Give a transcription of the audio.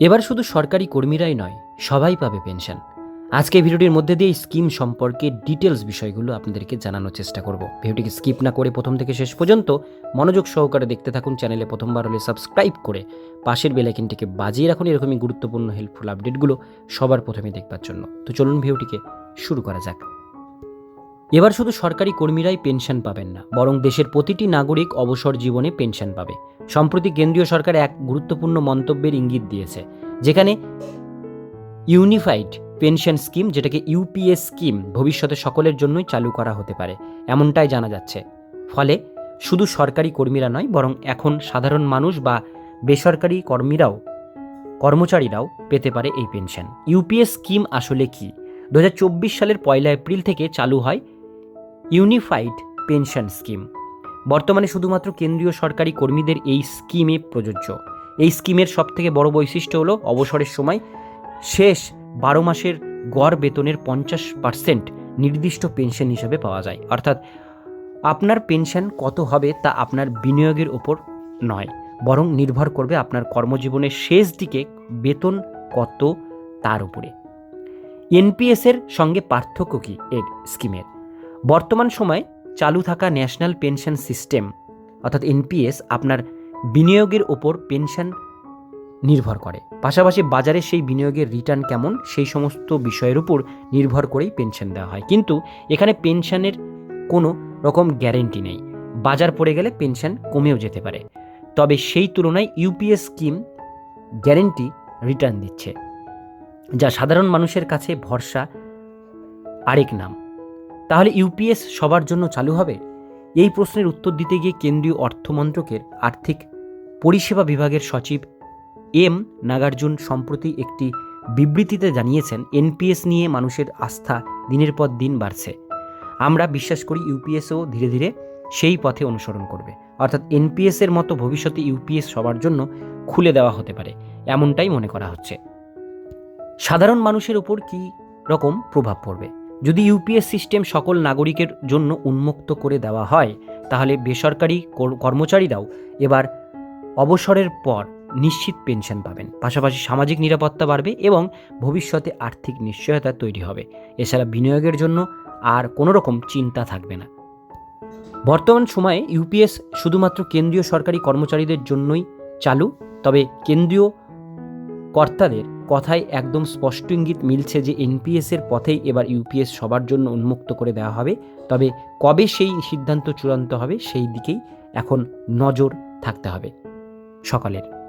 এবার শুধু সরকারি কর্মীরাই নয়, সবাই পাবে পেনশন। আজকে ভিডিওটির মধ্যে দিয়ে স্কিম সম্পর্কে ডিটেলস বিষয়গুলো আপনাদেরকে জানানোর চেষ্টা করব। ভিডিওটিকে স্কিপ না করে প্রথম থেকে শেষ পর্যন্ত মনোযোগ সহকারে দেখতে থাকুন, চ্যানেলে প্রথমবার হলে সাবস্ক্রাইব করে পাশের বেলাইকিনটিকে বাজিয়ে রাখুন এরকমই গুরুত্বপূর্ণ হেল্পফুল আপডেটগুলো সবার প্রথমে দেখবার জন্য। তো চলুন ভিডিওটিকে শুরু করা যাক। এবার শুধু সরকারি কর্মীরাই পেনশন পাবেন না, বরং দেশের প্রতিটি নাগরিক অবসর জীবনে পেনশন পাবে। সম্প্রতি কেন্দ্রীয় সরকার এক গুরুত্বপূর্ণ মন্তব্যের ইঙ্গিত দিয়েছে, যেখানে ইউনিফাইড পেনশন স্কিম, যেটাকে ইউপিএস স্কিম, ভবিষ্যতে সকলের জন্যই চালু করা হতে পারে, এমনটাই জানা যাচ্ছে। ফলে শুধু সরকারি কর্মীরা নয়, বরং এখন সাধারণ মানুষ বা বেসরকারি কর্মীরাও, কর্মচারীরাও পেতে পারে এই পেনশন। ইউপিএস স্কিম আসলে কি? দু হাজার চব্বিশ সালের পয়লা এপ্রিল থেকে চালু হয় ইউনিফাইড পেনশন স্কিম। বর্তমানে শুধুমাত্র কেন্দ্রীয় সরকারি কর্মীদের এই স্কিমে প্রযোজ্য। এই স্কিমের সবথেকে বড় বৈশিষ্ট্য হলো, অবসরের সময় শেষ বারো মাসের গড় বেতনের পঞ্চাশ পার্সেন্ট নির্দিষ্ট পেনশন হিসাবে পাওয়া যায়। অর্থাৎ আপনার পেনশন কত হবে তা আপনার বিনিয়োগের ওপর নয়, বরং নির্ভর করবে আপনার কর্মজীবনের শেষ দিকে বেতন কত তার উপরে। এনপিএসের সঙ্গে পার্থক্য কী এর স্কিমের? বর্তমান সময়ে চালু থাকা ন্যাশনাল পেনশন সিস্টেম, অর্থাৎ এনপিএস, আপনার বিনিয়োগের ওপর পেনশন নির্ভর করে। পাশাপাশি বাজারে সেই বিনিয়োগের রিটার্ন কেমন, সেই সমস্ত বিষয়ের উপর নির্ভর করেই পেনশন দেওয়া হয়। কিন্তু এখানে পেনশনের কোনো রকম গ্যারেন্টি নেই। বাজার পড়ে গেলে পেনশন কমেও যেতে পারে। তবে সেই তুলনায় ইউপিএস স্কিম গ্যারেন্টি রিটার্ন দিচ্ছে, যা সাধারণ মানুষের কাছে ভরসা আরেক নাম। তাহলে ইউপিএস সবার জন্য চালু হবে? এই প্রশ্নের উত্তর দিতে গিয়ে কেন্দ্রীয় অর্থমন্ত্রকের আর্থিক পরিষেবা বিভাগের সচিব এম নাগার্জুন সম্প্রতি একটি বিবৃতিতে জানিয়েছেন, এনপিএস নিয়ে মানুষের আস্থা দিনের পর দিন বাড়ছে। আমরা বিশ্বাস করি ইউপিএসও ধীরে ধীরে সেই পথে অনুসরণ করবে। অর্থাৎ এনপিএস এর মতো ভবিষ্যতে ইউপিএস সবার জন্য খুলে দেওয়া হতে পারে, এমনটাই মনে করা হচ্ছে। সাধারণ মানুষের উপর কী রকম প্রভাব পড়বে? যদি ইউপিএস সিস্টেম সকল নাগরিকের জন্য উন্মুক্ত করে দেওয়া হয়, তাহলে বেসরকারি কর- কর্মচারীরাও এবার অবসরের পর নিশ্চিত পেনশন পাবেন। পাশাপাশি সামাজিক নিরাপত্তা বাড়বে এবং ভবিষ্যতে আর্থিক নিশ্চয়তা তৈরি হবে। এছাড়া বিনিয়োগের জন্য আর কোনো রকম চিন্তা থাকবে না। বর্তমান সময়ে ইউপিএস শুধুমাত্র কেন্দ্রীয় সরকারি কর্মচারীদের জন্যই চালু, তবে কেন্দ্রীয় কর্তাদের কথায় একদম স্পষ্ট ইঙ্গিত মিলছে যে এনপিএসের পথেই এবার ইউপিএস সবার জন্য উন্মুক্ত করে দেওয়া হবে। তবে কবে সেই সিদ্ধান্ত চূড়ান্ত হবে সেই দিকেই এখন নজর থাকতে হবে। সকালের